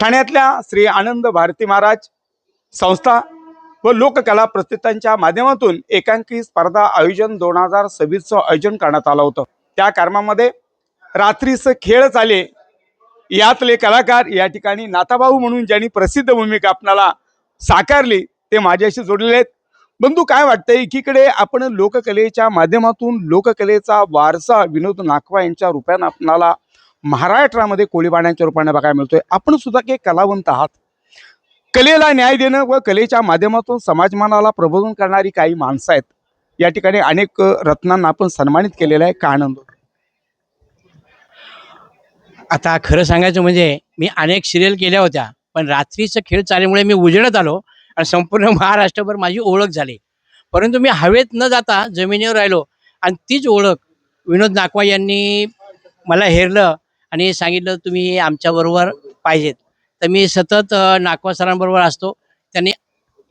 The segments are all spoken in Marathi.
ठाण्यातल्या श्री आनंद भारती महाराज संस्था व लोककला प्रतिष्ठानच्या माध्यमातून एकांकी स्पर्धा आयोजन दोन हजार सव्वीसचं आयोजन करण्यात आलं होतं. त्या कार्यक्रमामध्ये रात्रीचं खेळ चाले. यातले कलाकार या ठिकाणी नाताभाऊ म्हणून ज्यांनी प्रसिद्ध भूमिका आपणाला साकारली ते माझ्याशी जोडलेले आहेत. बंधू काय वाटतंय? एकीकडे आपण लोककलेच्या माध्यमातून लोककलेचा वारसा विनोद नाखवा यांच्या रूपाने आपणाला महाराष्ट्रामध्ये कोळीबाण्याच्या रूपाने बघायला मिळतोय. आपण सुद्धा काही कलावंत आहात. कलेला न्याय देणं व कलेच्या माध्यमातून समाजमानाला प्रबोधन करणारी काही माणसं आहेत. या ठिकाणी अनेक रत्नांना आपण सन्मानित केलेला आहे. का आनंद? आता खरं सांगायचं म्हणजे मी अनेक सिरियल केल्या होत्या पण रात्रीचं खेळ चालल्यामुळे मी उजळत आलो आणि संपूर्ण महाराष्ट्रभर माझी ओळख झाली. परंतु मी हवेत न जाता जमिनीवर राहिलो आणि तीच ओळख विनोद नाकवा यांनी मला हेरलं. आणि सांगितलं तुम्ही आमच्याबरोबर पाहिजेत. तर मी सतत नागवा नाकवा सरांबरोबर असतो. त्यांनी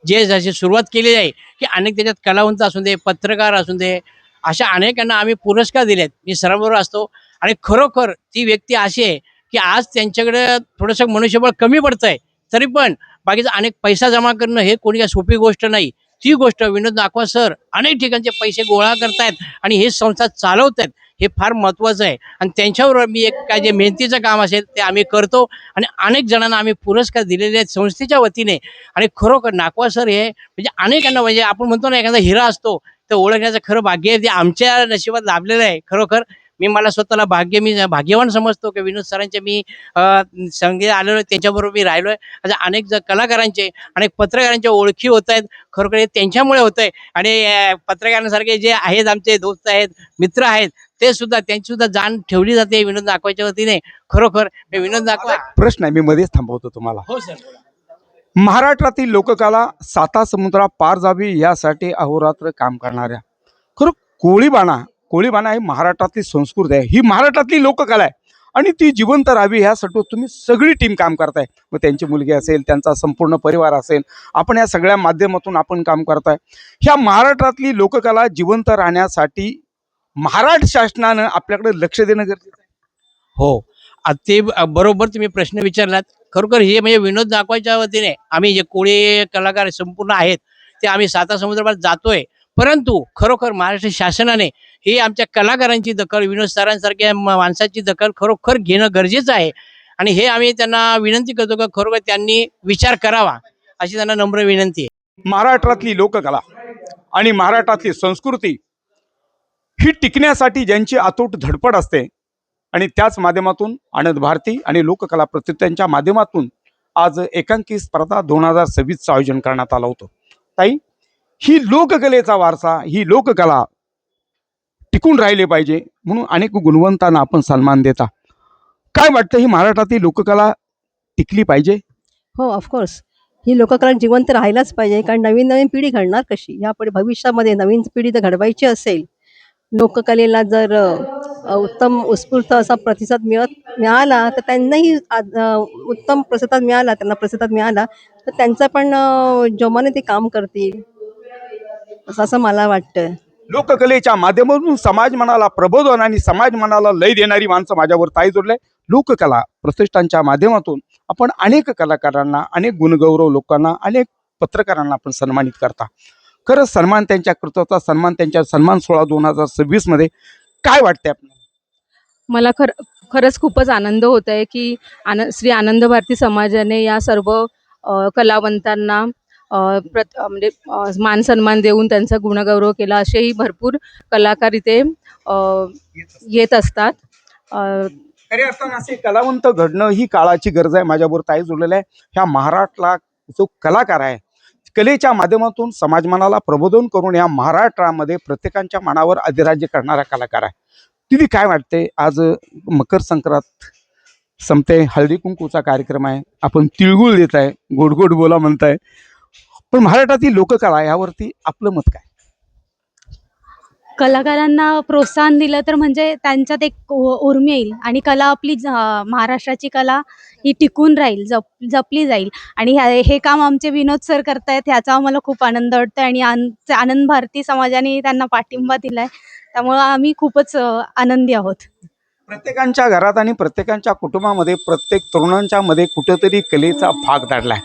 जे जशी सुरुवात केलेली आहे की अनेक त्याच्यात कलावंत असू दे पत्रकार असू दे अशा अनेकांना आम्ही पुरस्कार दिलेत. मी सरांबरोबर असतो. आणि खरोखर ती व्यक्ती अशी आहे की आज त्यांच्याकडे थोडंसं मनुष्यबळ कमी पडतं आहे तरी पण बाकीचा अनेक पैसा जमा करणं हे कोणी काही सोपी गोष्ट नाही. ती गोष्ट विनोद नाकवा सर अनेक ठिकाणचे पैसे गोळा करतायत आणि हे संस्था चालवत आहेत हे फार महत्त्वाचं आहे. आणि त्यांच्याबरोबर मी एक काय जे मेहनतीचं काम असेल ते आम्ही करतो. आणि अनेक जणांना आम्ही पुरस्कार दिलेले आहेत संस्थेच्या वतीने. आणि खरोखर नाकवा सर हे म्हणजे अनेकांना म्हणजे आपण म्हणतो ना एखादा हिरा असतो तर ओळखण्याचं खरं भाग्य आहे. ते आमच्या नशिबात लाभलेलं आहे खरोखर. मी मला स्वतःला भाग्य मी भाग्यवान समजतो की विनोद सरांचे मी संगीत आलेलो आहे त्यांच्याबरोबर मी राहिलो आहे अशा अनेक ज कलाकारांचे अनेक पत्रकारांच्या ओळखी होत आहेत खरोखर हे त्यांच्यामुळे होत आहे. आणि पत्रकारांसारखे जे आहेत आमचे दोस्त आहेत मित्र आहेत ते सुद्धा त्यांची सुद्धा जाण ठेवली जाते विनोद दाखवायच्या वतीने. खरोखर मी विनोद दाखवा. प्रश्न आहे मी मध्येच थांबवतो तुम्हाला. हो सर महाराष्ट्रातील लोककला साता समुद्रा पार जावी यासाठी अहोरात्र काम करणाऱ्या. खरं कोळीबाणा कोळीबाणा ही महाराष्ट्रातली संस्कृती आहे. ही महाराष्ट्रातली लोककला आहे. आणि ती जिवंत राहावी ह्यासाठी तुम्ही सगळी टीम काम करताय. मग त्यांची मुलगी असेल त्यांचा संपूर्ण परिवार असेल आपण या सगळ्या माध्यमातून आपण काम करताय. ह्या महाराष्ट्रातली लोककला जिवंत राहण्यासाठी महाराष्ट्र शासनानं आपल्याकडे लक्ष देणं गरजेचं आहे. हो. आ- ते ब- बरोबर तुम्ही प्रश्न विचारलात. खरोखर हे म्हणजे विनोद दाखवायच्या वतीने आम्ही जे कोळी कलाकार संपूर्ण आहेत ते आम्ही साता समुद्रात जातोय. परंतु खरोखर महाराष्ट्र शासनाने ही आमच्या कलाकारांची दखल विनोद सरांसारख्या माणसाची दखल खरोखर घेणं गरजेचं आहे. आणि हे आम्ही त्यांना विनंती करतो का खरोखर त्यांनी विचार करावा अशी त्यांना नम्र विनंती आहे. महाराष्ट्रातली लोककला आणि महाराष्ट्रातली संस्कृती ही टिकण्यासाठी ज्यांची अतूट धडपड असते आणि त्याच माध्यमातून आनंद भारती आणि लोककला प्रतिष्ठानच्या माध्यमातून आज एकांकी स्पर्धा दोन हजार सव्वीसचं आयोजन करण्यात आलं होतं. ताई ही लोककलेचा वारसा ही लोककला टिकून राहिले पाहिजे म्हणून अनेक गुणवंतांना आपण सन्मान देता. काय वाटतं ही महाराष्ट्रातील लोककला टिकली पाहिजे? हो ऑफकोर्स ही लोककला जिवंत राहायलाच पाहिजे कारण नवीन नवीन पिढी घडणार कशी? यापुढे भविष्यामध्ये नवीन पिढी जर घडवायची असेल लोककलेला जर उत्तम उत्स्फूर्त असा प्रतिसाद मिळत मिळाला तर त्यांनाही उत्तम प्रतिसाद मिळाला त्यांना प्रतिसाद मिळाला तर त्यांचा पण जोमाने ते काम करतील. असं असं मला वाटतं. लोककलेच्या माध्यमातून समाज मनाला प्रबोधन आणि समाज मनाला लय देणारी माणसं माझ्यावर ताई जोडले. लोककला प्रतिष्ठानच्या माध्यमातून आपण अनेक कलाकारांना अनेक गुणगौरव लोकांना अनेक पत्रकारांना आपण सन्मानित करता. खरंच सन्मान त्यांच्या कर्तव्याचा सन्मान त्यांच्या सन्मान सोहळा दोन हजार सव्वीसमध्ये काय वाटते आपल्याला? मला खर खरंच खूपच आनंद होत आहे की आन श्री आनंद भारती समाजाने या सर्व कलावंतांना प्रत म्हणजे मान सन्मान देऊन त्यांचा गुणगौरव केला असेही भरपूर कलाकार इथे येत असतात. खऱ्या अर्थानं असे कलावंत घडणं ही काळाची गरज आहे. माझ्याबरोबर ताई जोडलेलं आहे. ह्या महाराष्ट्राला जो कलाकार आहे कलेच्या माध्यमातून समाजमनाला प्रबोधन करून या महाराष्ट्रामध्ये प्रत्येकाच्या मनावर अधिराज्य करणारा कलाकार आहे. तिथे काय वाटते? आज मकर संक्रांत संपते. हळदी कुंकूचा कार्यक्रम आहे. आपण तिळगुळ देत आहे. गोड गोड बोला म्हणताय. पण महाराष्ट्रातील लोककला यावरती आपलं मत काय? कलाकारांना प्रोत्साहन दिलं तर म्हणजे त्यांच्यात एक उर्मी येईल आणि कला आपली महाराष्ट्राची कला ही टिकून राहील जप जपली जाईल. आणि हे काम आमचे विनोद सर करतायत ह्याचा आम्हाला खूप आनंद वाटतो आणि आनंद भारती समाजाने त्यांना पाठिंबा दिलाय. त्यामुळं आम्ही खूपच आनंदी आहोत. प्रत्येकांच्या घरात आणि प्रत्येकांच्या कुटुंबामध्ये प्रत्येक तरुणांच्या मध्ये कुठेतरी कलेचा भाग दडलाय.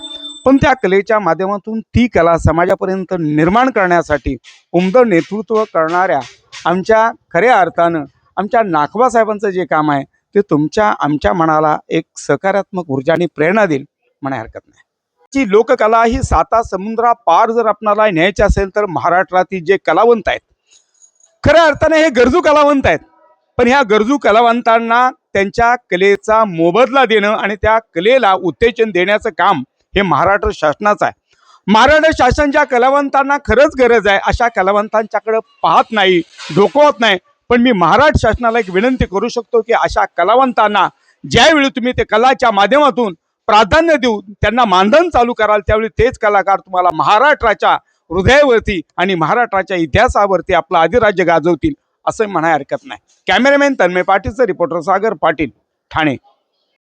पण त्या कलेच्या माध्यमातून ती कला समाजापर्यंत निर्माण करण्यासाठी उमदं नेतृत्व करणाऱ्या आमच्या खऱ्या अर्थानं आमच्या नाखबा साहेबांचं जे काम आहे ते तुमच्या आमच्या मनाला एक सकारात्मक ऊर्जा आणि प्रेरणा देईल म्हणाय हरकत नाही. जी लोककला ही साता समुद्रा पार जर आपणाला न्यायची असेल तर महाराष्ट्रातील जे कलावंत आहेत खऱ्या अर्थाने हे गरजू कलावंत आहेत पण ह्या गरजू कलावंतांना त्यांच्या कलेचा मोबदला देणं आणि त्या कलेला उत्तेजन देण्याचं काम हे महाराष्ट्र शासनाचं आहे. महाराष्ट्र शासन ज्या कलावंतांना खरंच गरज आहे अशा कलावंतांच्याकडे पाहत नाही डोकवत नाही. पण मी महाराष्ट्र शासनाला एक विनंती करू शकतो की अशा कलावंतांना ज्यावेळी तुम्ही ते कलाच्या माध्यमातून प्राधान्य देऊन त्यांना मानधन चालू कराल त्यावेळी तेच कलाकार तुम्हाला महाराष्ट्राच्या हृदयावरती आणि महाराष्ट्राच्या इतिहासावरती आपलं अधिराज्य गाजवतील असं म्हणाय हरकत नाही. कॅमेरामॅन तन्मय पाटीलचं रिपोर्टर सागर पाटील ठाणे.